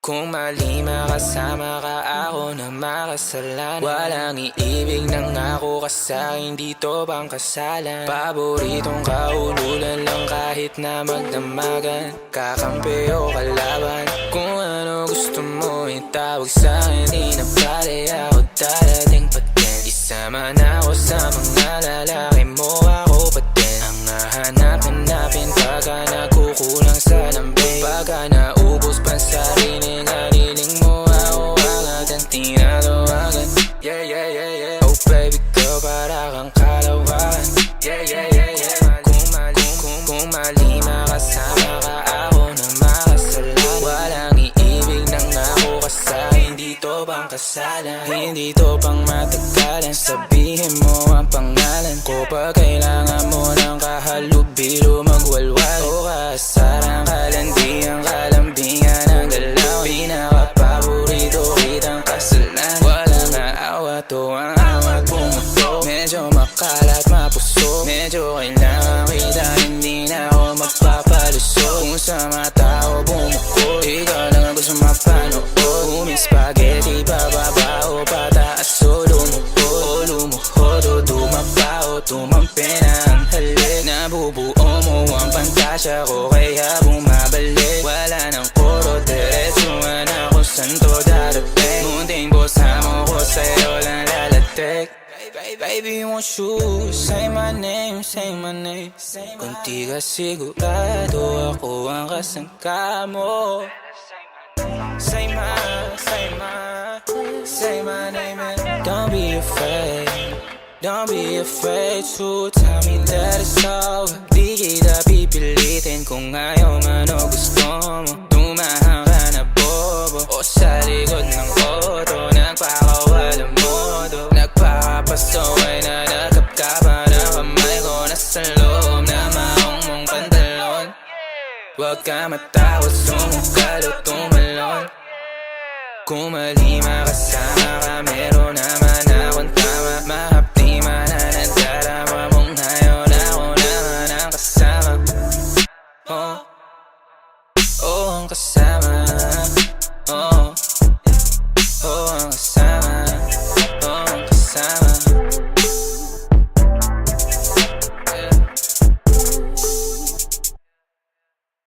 Kung mali makasama ka ako na makasalanan Walang iibig ng ako ka dito bang kasalan. Paboritong kaululan lang kahit na magdamagan. Kakampi o kalaban Kung ano gusto mo itawag sa'kin Di na pala ako darating pa din Isama na ako sa mga lalaki kasalan Hindi to pang matagalan. Sabihin mo ang pangalan ko. Pag kailangan mo ng kahalubilo magwalwal O kasarang kalandian kalambingan ng galaw Pinaka-paborito kitang kasalan Walang aawa to ang awat bumuto Medyo makalat mapuso. Medyo kailangan kita hindi na ako magpapalusot Kung sa mga tao bumukod Ikaw lang ang gusto mapanood. Umi spaghetti pababa tumampi na ang halik Nabubuo mo ang pantasya ko kaya bumabalik Wala nang puro diretsuhan ako saan to darating Munting bosa mo ko sa'yo lang lalatik Baby, baby, won't you say my name, say my name Kung di ka sigurado ako ang kasangka mo Say my, say Don't be afraid to tell me that it's over. Di kita pipilitin kung ayaw man o gusto mo Tumahan ka na bobo O sa likod ng auto Nagpakawalang modo Nagpakapasaway na nagkapkapan ang kamay ko Nasa loob na maong mong pantalon Huwag ka matakot, sumugal o tumalon Kung mali makasama ka, meron naman kasama